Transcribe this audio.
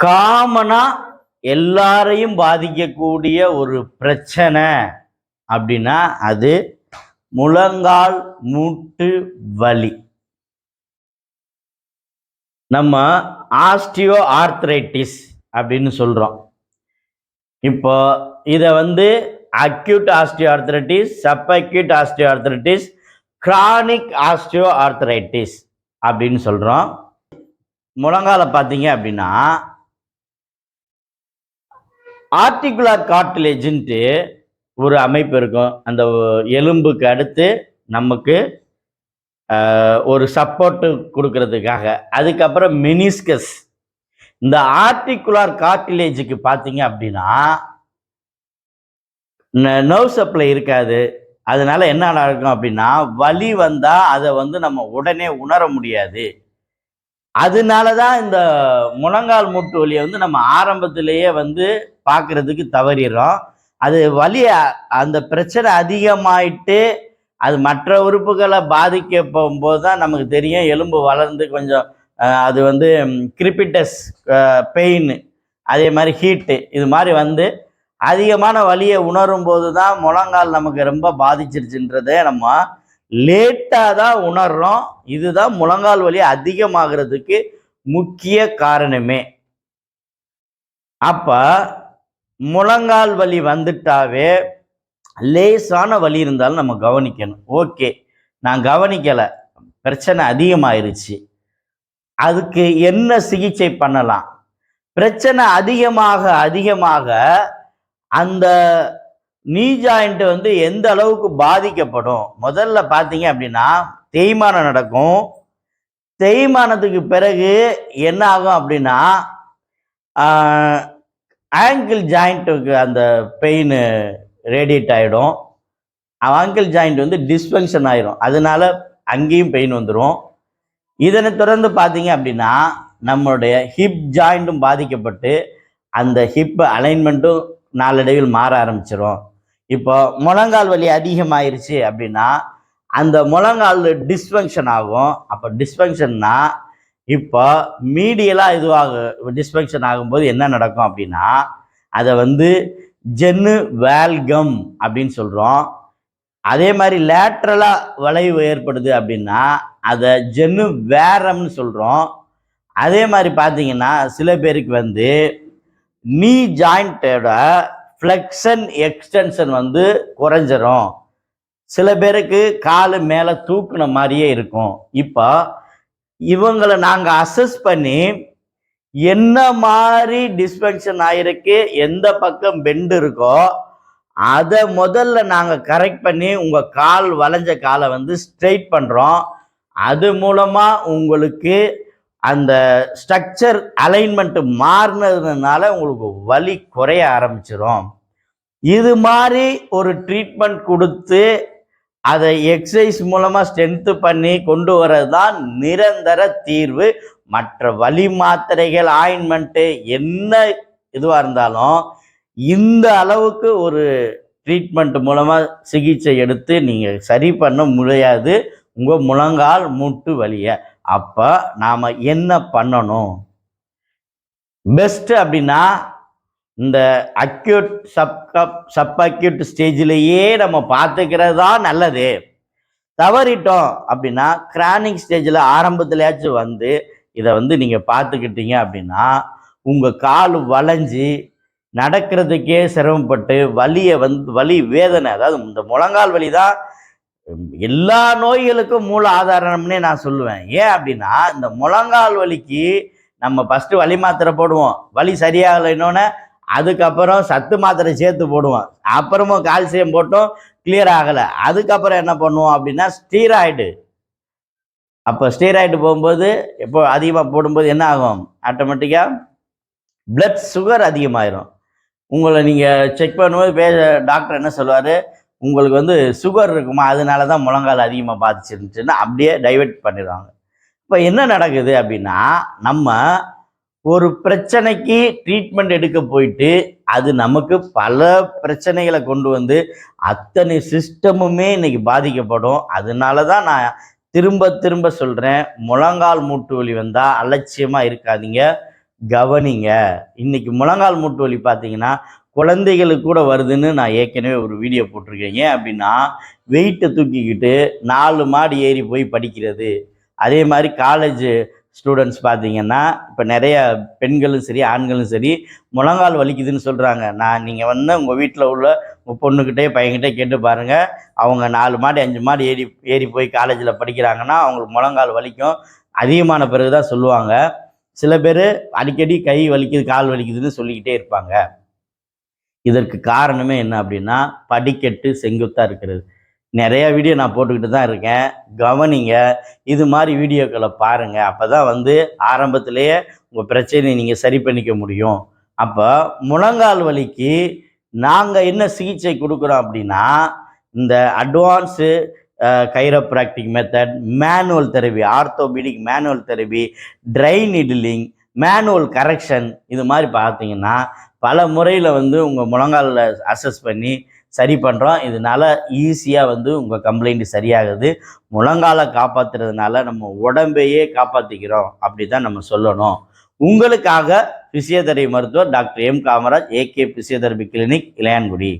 காமனா எல்லாரையும் பாதிக்கக்கூடிய ஒரு பிரச்சனை அப்படின்னா அது முழங்கால் மூட்டு வலி. நம்ம ஆஸ்டியோ ஆர்த்ரைட்டிஸ் அப்படின்னு சொல்கிறோம் இப்போ இதை வந்து acute osteoarthritis subacute osteoarthritis chronic osteoarthritis அப்படின்னு சொல்கிறோம் முழங்கால பார்த்தீங்க அப்படின்னா ஆர்டிகுலர் கார்டிலேஜ்ன்ட்டு ஒரு அமைப்பு இருக்கும். அந்த எலும்புக்கு அடுத்து நமக்கு ஒரு சப்போர்ட்டு கொடுக்கறதுக்காக. அதுக்கப்புறம் மெனிஸ்கஸ் இந்த ஆர்டிகுலர் கார்டிலேஜுக்கு பார்த்தீங்க அப்படின்னா நர்வ் சப்ளை இருக்காது. அதனால என்ன நடக்கும் அப்படின்னா வலி வந்தால் அதை வந்து நம்ம உடனே உணர முடியாது. அதனால தான் இந்த முழங்கால் மூட்டு வலியை வந்து நம்ம ஆரம்பத்திலேயே வந்து பார்க்கறதுக்கு தவறிடுறோம். அது வலி அந்த பிரச்சனை அதிகமாயிட்டு அது மற்ற உறுப்புகளை பாதிக்க போகும்போது தான் நமக்கு தெரியும். எலும்பு வளர்ந்து கொஞ்சம் அது வந்து கிரிப்பிட்டஸ் பெயின் அதே மாதிரி ஹீட்டு இது மாதிரி வந்து அதிகமான வலியை உணரும் போது தான் முழங்கால் நமக்கு ரொம்ப பாதிச்சிருச்சுன்றதே நம்ம லேட்டாக தான் உணர்றோம். இதுதான் முழங்கால் வலி அதிகமாகிறதுக்கு முக்கிய காரணமே. அப்போ முழங்கால் வலி வந்துட்டாவே லேசான வலி இருந்தாலும் நம்ம கவனிக்கணும். ஓகே நான் கவனிக்கலை. பிரச்சனை அதிகமாயிருச்சு. அதுக்கு என்ன சிகிச்சை பண்ணலாம்? பிரச்சனை அதிகமாக அதிகமாக அந்த நீ ஜாயிண்ட் வந்து எந்த அளவுக்கு பாதிக்கப்படும்? முதல்ல பார்த்தீங்க அப்படின்னா தேய்மானம் நடக்கும். தேய்மானத்துக்கு பிறகு என்ன ஆகும் அப்படின்னா ஆங்கிள் ஜாயிண்ட்டுக்கு அந்த பெயின் ரேடியேட் ஆகிடும் ஆங்கிள் ஜாயிண்ட் வந்து டிஸ்ஃபங்க்ஷன் ஆயிரும். அதனால அங்கேயும் பெயின் வந்துடும் இதனை தொடர்ந்து பார்த்தீங்க அப்படின்னா நம்மளுடைய ஹிப் ஜாயிண்ட்டும் பாதிக்கப்பட்டு அந்த ஹிப் அலைன்மெண்ட்டும் நாளடைவில் மாற ஆரம்பிச்சிடும் இப்போ முழங்கால் வலி அதிகமாயிருச்சு அப்படின்னா அந்த முழங்கால் டிஸ்ஃபங்க்ஷன் ஆகும். அப்போ டிஸ்ஃபங்க்ஷன்னா இப்போ மீடியலாக இதுவாக டிஸ்ஃபங்க்ஷன் ஆகும்போது என்ன நடக்கும் அப்படின்னா அதை வந்து ஜென்னு வேல்கம் அப்படின்னு சொல்கிறோம் அதே மாதிரி லேட்ரலாக வளைவு ஏற்படுது அப்படின்னா அதை ஜென்னு வேரம்னு சொல்கிறோம் அதே மாதிரி பார்த்தீங்கன்னா சில பேருக்கு வந்து நீ ஜாயிண்ட்டோட ஃப்ளெக்ஷன் எக்ஸ்டென்ஷன் வந்து குறைஞ்சிரும். சில பேருக்கு காலு மேலே தூக்குன மாதிரியே இருக்கும். இப்போ இவங்களை நாங்கள் அசஸ் பண்ணி என்ன மாதிரி டிஸ்பென்ஷன் ஆயிருக்கு எந்த பக்கம் பெண்டு இருக்கோ அதை முதல்ல நாங்கள் கரெக்ட் பண்ணி உங்கள் கால் வளைஞ்ச காலை வந்து ஸ்ட்ரைட் பண்ணுறோம் அது மூலமாக உங்களுக்கு அந்த ஸ்ட்ரக்சர் அலைன்மெண்ட்டு மாறினதுனால உங்களுக்கு வலி குறைய ஆரம்பிச்சிடும் இது மாதிரி ஒரு ட்ரீட்மெண்ட் கொடுத்து அதை எக்ஸசைஸ் மூலமாக ஸ்ட்ரென்த்து பண்ணி கொண்டு வர்றது தான் நிரந்தர தீர்வு. மற்ற வலி மாத்திரைகள் ஆயின்மெண்ட்டு என்ன இதுவாக இருந்தாலும் இந்த அளவுக்கு ஒரு ட்ரீட்மெண்ட் மூலமாக சிகிச்சை எடுத்து நீங்கள் சரி பண்ண முடியாது. உங்கள் முழங்கால் மூட்டு வலியை. அப்போ நாம் என்ன பண்ணணும்? பெஸ்ட்டு அப்படின்னா இந்த அக்யூட் சப் சப் அக்யூட் ஸ்டேஜ்லேயே நம்ம பார்த்துக்கிறது தான் நல்லது. தவறிட்டோம் அப்படின்னா கிரானிக் ஸ்டேஜில் ஆரம்பத்துலயாச்சும் வந்து இதை வந்து நீங்கள் பார்த்துக்கிட்டீங்க அப்படின்னா உங்கள் கால் வளைஞ்சி நடக்கிறதுக்கே சிரமப்பட்டு வலியை வந்து வலி வேதனை அதாவது இந்த முழங்கால் வலி தான் எல்லா நோய்களுக்கும் மூல ஆதாரம்னே நான் சொல்லுவேன். ஏன் அப்படின்னா இந்த முழங்கால் வலிக்கு நம்ம ஃபஸ்ட்டு வலி மாத்திரை போடுவோம். வலி சரியாகலைன்னொன்னே அதுக்கப்புறம் சத்து மாத்திரை சேர்த்து போடுவோம். அப்புறமும் கால்சியம் போட்டோம் கிளியர் ஆகலை. அதுக்கப்புறம் என்ன பண்ணுவோம் அப்படின்னா ஸ்டீராய்டு அப்போ ஸ்டீராய்டு போகும்போது எப்போ அதிகமாக போடும்போது என்ன ஆகும்? ஆட்டோமேட்டிக்காக பிளட் சுகர் அதிகமாயிரும். உங்களை நீங்கள் செக் பண்ணும்போது பே டாக்டர் என்ன சொல்லுவார்? உங்களுக்கு வந்து சுகர் இருக்குமா? அதனால தான் முழங்கால் அதிகமாக பாதிச்சிருந்துச்சுன்னு அப்படியே டைவெர்ட் பண்ணிடுவாங்க. இப்போ என்ன நடக்குது அப்படின்னா நம்ம ஒரு பிரச்சனைக்கு ட்ரீட்மெண்ட் எடுக்க போயிட்டு அது நமக்கு பல பிரச்சனைகளை கொண்டு வந்து அத்தனை சிஸ்டமுமே இன்னைக்கு பாதிக்கப்படும். அதனால தான் நான் திரும்ப திரும்ப சொல்கிறேன் முழங்கால் மூட்டு வலி வந்தால் அலட்சியமாக இருக்காதீங்க கவனிங்க. இன்னைக்கு முழங்கால் மூட்டு வலி பார்த்தீங்கன்னா குழந்தைகளுக்கு கூட வருதுன்னு நான் ஏற்கனவே ஒரு வீடியோ போட்டிருக்கேன். ஏன் அப்படின்னா வெயிட்டை தூக்கிக்கிட்டு நாலு மாடி ஏறி போய் படிக்கிறது. அதே மாதிரி காலேஜ் ஸ்டூடெண்ட்ஸ் பார்த்தீங்கன்னா இப்போ நிறைய பெண்களும் சரி ஆண்களும் சரி முழங்கால் வலிக்குதுன்னு சொல்கிறாங்க நான் நீங்கள் வந்து உங்கள் வீட்டில் உள்ள உங்கள் பொண்ணுக்கிட்டே பையன்கிட்டே கேட்டு பாருங்கள் அவங்க நாலு மாடி அஞ்சு மாடி ஏறி ஏறி போய் காலேஜில் படிக்கிறாங்கன்னா அவங்களுக்கு முழங்கால் வலிக்கும். அதிகமான பிறகு தான் சொல்லுவாங்க. சில பேர் அடிக்கடி கை வலிக்குது கால் வலிக்குதுன்னு சொல்லிக்கிட்டே இருப்பாங்க. இதற்கு காரணமே என்ன அப்படின்னா படிக்கட்டு செங்குத்தாக இருக்கிறது. நிறைய வீடியோ நான் போட்டுக்கிட்டு தான் இருக்கேன். கவனிங்க இது மாதிரி வீடியோக்களை பாருங்கள் அப்போ தான் வந்து ஆரம்பத்திலேயே உங்கள் பிரச்சனையை நீங்கள் சரி பண்ணிக்க முடியும். அப்போ முழங்கால் வலிக்கு நாங்கள் என்ன சிகிச்சை கொடுக்குறோம் அப்படின்னா இந்த advance chiropractic method manual therapy orthopaedic manual therapy dry needling manual correction இது மாதிரி பார்த்தீங்கன்னா பல முறையில் வந்து உங்கள் முழங்காலில் அசஸ் பண்ணி சரி பண்ணுறோம் இதனால ஈஸியாக வந்து உங்கள் கம்ப்ளைண்ட் சரியாகுது. முழங்காலை காப்பாற்றுறதுனால நம்ம உடம்பையே காப்பாற்றிக்கிறோம் அப்படி தான் நம்ம சொல்லணும். உங்களுக்காக பிசியோதெரபி மருத்துவர் doctor M Kamaraj AK physiotherapy clinic Ilayangudi.